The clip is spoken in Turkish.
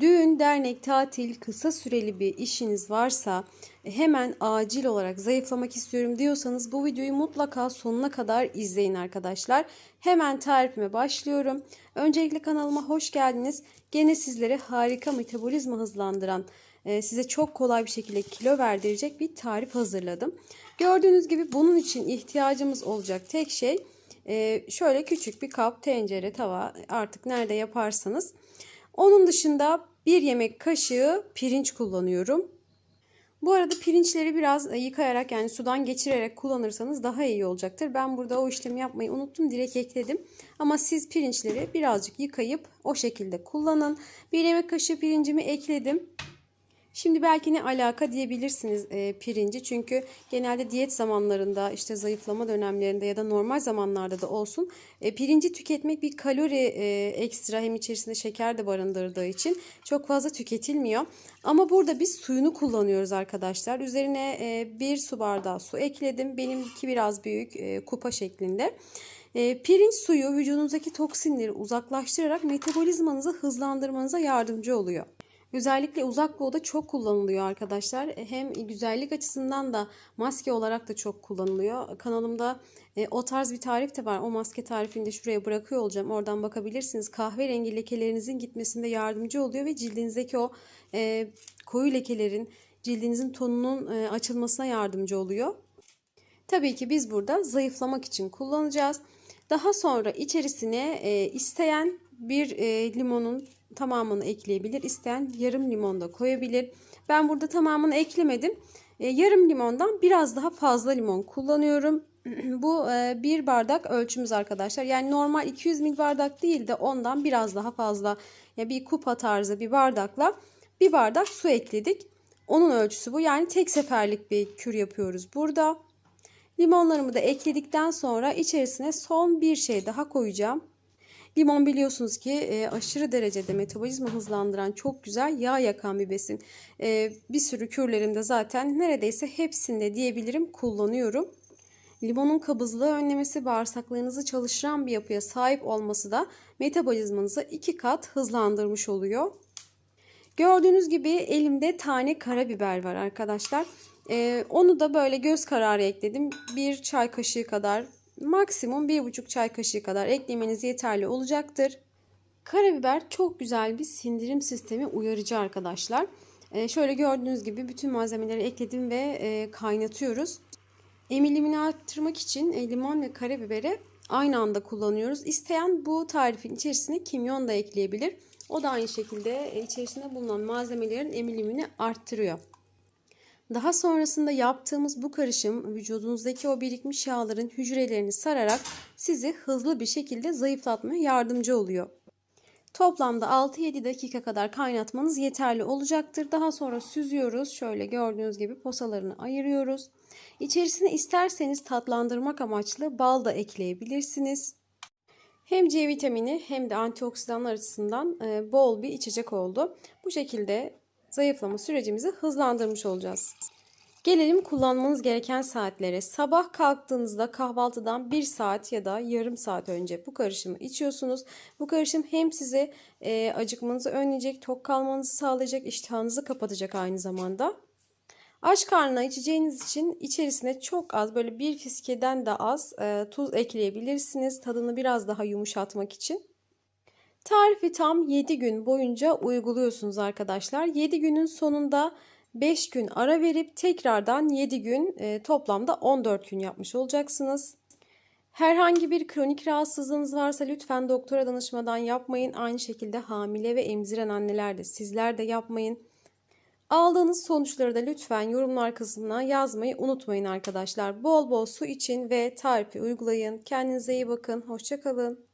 Düğün, dernek, tatil, kısa süreli bir işiniz varsa hemen acil olarak zayıflamak istiyorum diyorsanız bu videoyu mutlaka sonuna kadar izleyin arkadaşlar. Hemen tarifime başlıyorum. Öncelikle kanalıma hoş geldiniz. Gene sizlere harika metabolizma hızlandıran, size çok kolay bir şekilde kilo verdirecek bir tarif hazırladım. Gördüğünüz gibi bunun için ihtiyacımız olacak tek şey e, şöyle küçük bir kap, tencere, tava artık nerede yaparsanız. Onun dışında bir yemek kaşığı pirinç kullanıyorum. Bu arada pirinçleri biraz yıkayarak yani sudan geçirerek kullanırsanız daha iyi olacaktır. Ben burada o işlemi yapmayı unuttum. Direkt ekledim. Ama siz pirinçleri birazcık yıkayıp o şekilde kullanın. Bir yemek kaşığı pirincimi ekledim. Şimdi belki ne alaka diyebilirsiniz e, pirinci. Çünkü genelde diyet zamanlarında işte zayıflama dönemlerinde ya da normal zamanlarda da olsun e, pirinci tüketmek bir kalori e, ekstra hem içerisinde şeker de barındırdığı için çok fazla tüketilmiyor. Ama burada biz suyunu kullanıyoruz arkadaşlar. Üzerine e, bir su bardağı su ekledim. Benimki biraz büyük e, kupa şeklinde. E, pirinç suyu vücudunuzdaki toksinleri uzaklaştırarak metabolizmanızı hızlandırmanıza yardımcı oluyor. Özellikle uzak doğuda çok kullanılıyor arkadaşlar. E, Hem güzellik açısından da maske olarak da çok kullanılıyor. Kanalımda e, o tarz bir tarif de var. O maske tarifini de şuraya bırakıyor olacağım. Oradan bakabilirsiniz. Kahverengi lekelerinizin gitmesinde yardımcı oluyor ve cildinizdeki o e, koyu lekelerin cildinizin tonunun açılmasına yardımcı oluyor. Tabii ki biz burada zayıflamak için kullanacağız. Daha sonra içerisine isteyen bir limonun tamamını ekleyebilir. İsteyen yarım limon da koyabilir. Ben burada tamamını eklemedim. E, yarım limondan biraz daha fazla limon kullanıyorum. Bu e, bir bardak ölçümüz arkadaşlar. Yani normal 200 ml bardak değil de ondan biraz daha fazla. Ya bir kupa tarzı bir bardakla bir bardak su ekledik. Onun ölçüsü bu. Yani tek seferlik bir kür yapıyoruz burada. Limonlarımı da ekledikten sonra içerisine son bir şey daha koyacağım. Limon biliyorsunuz ki e, aşırı derecede metabolizma hızlandıran çok güzel yağ yakan bir besin. E, bir sürü kürlerimde zaten neredeyse hepsinde diyebilirim kullanıyorum. Limonun kabızlığı önlemesi bağırsaklarınızı çalıştıran bir yapıya sahip olması da metabolizmanızı iki kat hızlandırmış oluyor. Gördüğünüz gibi elimde tane karabiber var arkadaşlar. Ee, onu da böyle göz kararı ekledim. Bir çay kaşığı kadar maksimum 1,5 çay kaşığı kadar eklemeniz yeterli olacaktır. Karabiber çok güzel bir sindirim sistemi uyarıcı arkadaşlar. Ee, şöyle gördüğünüz gibi bütün malzemeleri ekledim ve e, kaynatıyoruz. Emilimini arttırmak için e, limon ve karabiberi aynı anda kullanıyoruz. İsteyen bu tarifin içerisine kimyon da ekleyebilir. O da aynı şekilde e, içerisinde bulunan malzemelerin emilimini arttırıyor. Daha sonrasında yaptığımız bu karışım vücudunuzdaki o birikmiş yağların hücrelerini sararak sizi hızlı bir şekilde zayıflatmaya yardımcı oluyor. Toplamda 6-7 dakika kadar kaynatmanız yeterli olacaktır. Daha sonra süzüyoruz. Şöyle gördüğünüz gibi posalarını ayırıyoruz. İçerisine isterseniz tatlandırmak amaçlı bal da ekleyebilirsiniz. Hem C vitamini hem de antioksidanlar açısından e, bol bir içecek oldu. Bu şekilde zayıflama sürecimizi hızlandırmış olacağız. Gelelim kullanmanız gereken saatlere. Sabah kalktığınızda kahvaltıdan 1 saat ya da yarım saat önce bu karışımı içiyorsunuz. Bu karışım hem size e, acıkmanızı önleyecek, tok kalmanızı sağlayacak, iştahınızı kapatacak aynı zamanda. Aç karnına içeceğiniz için içerisine çok az böyle bir fiskeden de az e, tuz ekleyebilirsiniz. Tadını biraz daha yumuşatmak için. Tarifi tam 7 gün boyunca uyguluyorsunuz arkadaşlar. 7 günün sonunda 5 gün ara verip tekrardan 7 gün e, toplamda 14 gün yapmış olacaksınız. Herhangi bir kronik rahatsızlığınız varsa lütfen doktora danışmadan yapmayın. Aynı şekilde hamile ve emziren anneler de sizler de yapmayın. Aldığınız sonuçları da lütfen yorumlar kısmına yazmayı unutmayın arkadaşlar. Bol bol su için ve tarifi uygulayın. Kendinize iyi bakın. Hoşçakalın.